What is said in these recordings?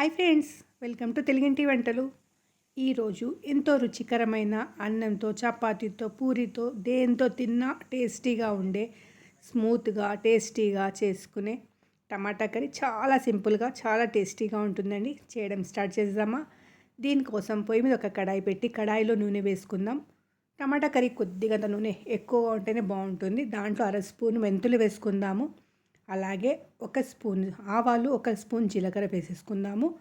Hi friends welcome to తెలుగింటి వంటలు. ఈరోజు ఎంతో రుచికరమైన అన్నంతో చపాతీతో పూరితో దేంతో తిన్నా టేస్టీగా ఉండే స్మూత్గా టేస్టీగా చేసుకునే టమాటా కర్రీ చాలా సింపుల్గా చాలా టేస్టీగా ఉంటుందండి. చేయడం స్టార్ట్ చేద్దామా? దీనికోసం పొయ్యి మీద ఒక కడాయి పెట్టి కడాయిలో నూనె వేసుకుందాం. టమాటా కర్రీ కొద్దిగా నూనె ఎక్కువగా ఉంటేనే బాగుంటుంది. దాంట్లో అర స్పూన్ మెంతులు వేసుకుందాము. అలాగే ఒక స్పూన్ ఆవాలు ఒక స్పూన్ జీలకర్ర వేసేసుకుందాము.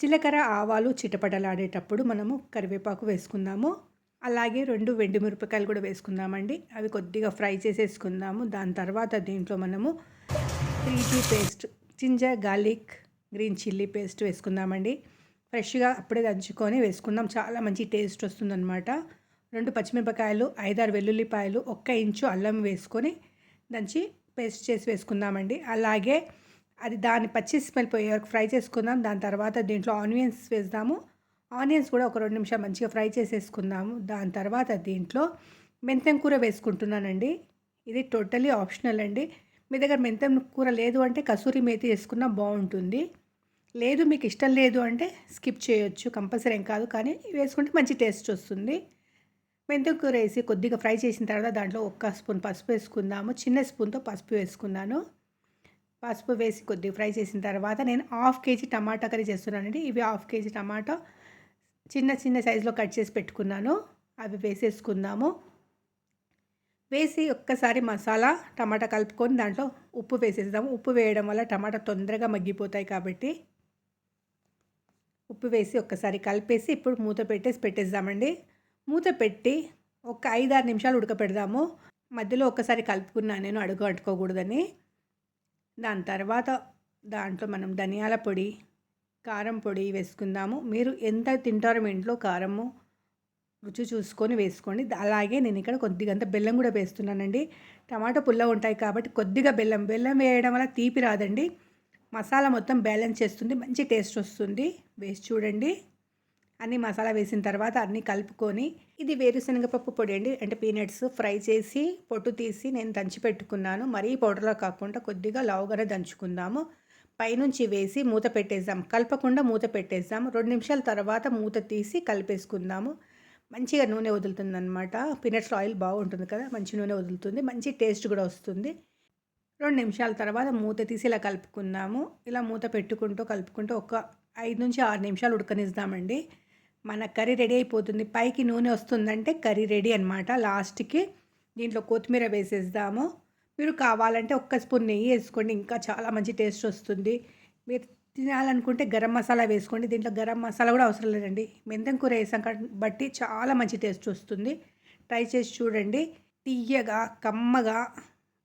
జీలకర్ర ఆవాలు చిటపటలాడేటప్పుడు మనము కరివేపాకు వేసుకుందాము. అలాగే రెండు వెండి మిరపకాయలు కూడా వేసుకుందామండి. అవి కొద్దిగా ఫ్రై చేసేసుకుందాము. దాని తర్వాత దీంట్లో మనము three G paste ginger garlic green chilli paste వేసుకుందామండి. ఫ్రెష్గా అప్పుడే దంచుకొని వేసుకుందాం. చాలా మంచి టేస్ట్ వస్తుందన్నమాట. రెండు పచ్చిమిరపకాయలు ఐదారు వెల్లుల్లిపాయలు ఒక్క ఇంచు అల్లం వేసుకొని దంచి పేస్ట్ చేసి వేసుకుందామండి. అలాగే అది దాన్ని పచ్చి స్మెల్ పోయే వరకు ఫ్రై చేసుకుందాం. దాని తర్వాత దీంట్లో ఆనియన్స్ వేద్దాము. ఆనియన్స్ కూడా ఒక రెండు నిమిషాలు మంచిగా ఫ్రై చేసేసుకుందాము. దాని తర్వాత దీంట్లో మెంతం కూర వేసుకుంటున్నానండి. ఇది టోటలీ ఆప్షనల్ అండి. మీ దగ్గర మెంతం కూర లేదు అంటే కసూరి మేతి వేసుకున్నా బాగుంటుంది. లేదు మీకు ఇష్టం లేదు అంటే స్కిప్ చేయొచ్చు. కంపల్సరీ ఏం కాదు. కానీ వేసుకుంటే మంచి టేస్ట్ వస్తుంది. మెంతికూర వేసి కొద్దిగా ఫ్రై చేసిన తర్వాత దాంట్లో ఒక్క స్పూన్ పసుపు వేసుకుందాము. చిన్న స్పూన్తో పసుపు వేసుకున్నాను. పసుపు వేసి కొద్దిగా ఫ్రై చేసిన తర్వాత నేను హాఫ్ కేజీ టమాటా కర్రీ చేస్తున్నానండి. ఇవి హాఫ్ కేజీ టమాటా. చిన్న చిన్న సైజులో కట్ చేసి పెట్టుకున్నాను. అవి వేసేసుకుందాము. వేసి ఒక్కసారి మసాలా టమాటా కలుపుకొని దాంట్లో ఉప్పు వేసేద్దాము. ఉప్పు వేయడం వల్ల టమాటా తొందరగా మగ్గిపోతాయి కాబట్టి. ఉప్పు వేసి ఒక్కసారి కలిపేసి ఇప్పుడు మూత పెట్టేసి పెట్టేద్దామండి. మూత పెట్టి ఒక ఐదారు నిమిషాలు ఉడకపెడదాము. మధ్యలో ఒక్కసారి కలుపుకున్నా నేను అడుగు అంటుకోకూడదని. దాని తర్వాత దాంట్లో మనం ధనియాల పొడి కారం పొడి వేసుకుందాము. మీరు ఎంత తింటారో మీ ఇంట్లో కారము రుచి చూసుకొని వేసుకోండి. అలాగే నేను ఇక్కడ కొద్దిగంత బెల్లం కూడా వేస్తున్నానండి. టమాటో పుల్ల ఉంటాయి కాబట్టి కొద్దిగా బెల్లం. బెల్లం వేయడం వల్ల తీపి రాదండి. మసాలా మొత్తం బ్యాలెన్స్ చేస్తుంది. మంచి టేస్ట్ వస్తుంది. వేసి చూడండి. అన్ని మసాలా వేసిన తర్వాత అన్నీ కలుపుకొని ఇది వేరుశనగపప్పు పొడి అండి. అంటే పీనట్స్ ఫ్రై చేసి పొట్టు తీసి నేను దంచి పెట్టుకున్నాను. మరీ పౌడర్లో కాకుండా కొద్దిగా లావుగానే దంచుకుందాము. పైనుంచి వేసి మూత పెట్టేద్దాం. కలపకుండా మూత పెట్టేద్దాం రెండు నిమిషాల తర్వాత మూత తీసి కలిపేసుకుందాము. మంచిగా నూనె వదులుతుంది అనమాట పీనట్స్లో ఆయిల్ బాగుంటుంది కదా మంచి నూనె వదులుతుంది. మంచి టేస్ట్ కూడా వస్తుంది. రెండు నిమిషాల తర్వాత మూత తీసి ఇలా కలుపుకుందాము. ఇలా మూత పెట్టుకుంటూ కలుపుకుంటూ ఒక ఐదు నుంచి ఆరు నిమిషాలు ఉడకనిద్దామండి. మన కర్రీ రెడీ అయిపోతుంది. పైకి నూనె వస్తుందంటే కర్రీ రెడీ అనమాట లాస్ట్కి దీంట్లో కొత్తిమీర వేసేద్దాము. మీరు కావాలంటే ఒక్క స్పూన్ నెయ్యి వేసుకోండి. ఇంకా చాలా మంచి టేస్ట్ వస్తుంది. మీరు తినాలనుకుంటే గరం మసాలా వేసుకోండి. దీంట్లో గరం మసాలా కూడా అవసరం లేదండి. మెంతం కూర వేసాం బట్టి చాలా మంచి టేస్ట్ వస్తుంది. ట్రై చేసి చూడండి. తీయగా కమ్మగా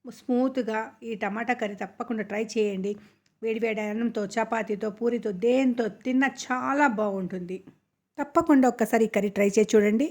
స్మూత్గా ఈ టమాటా కర్రీ తప్పకుండా ట్రై చేయండి. వేడివేడి అన్నంతో చపాతీతో పూరితో దేంతో తిన్న చాలా బాగుంటుంది. తప్పకుండా ఒక్కసారి కర్రీ ట్రై చేసి చూడండి.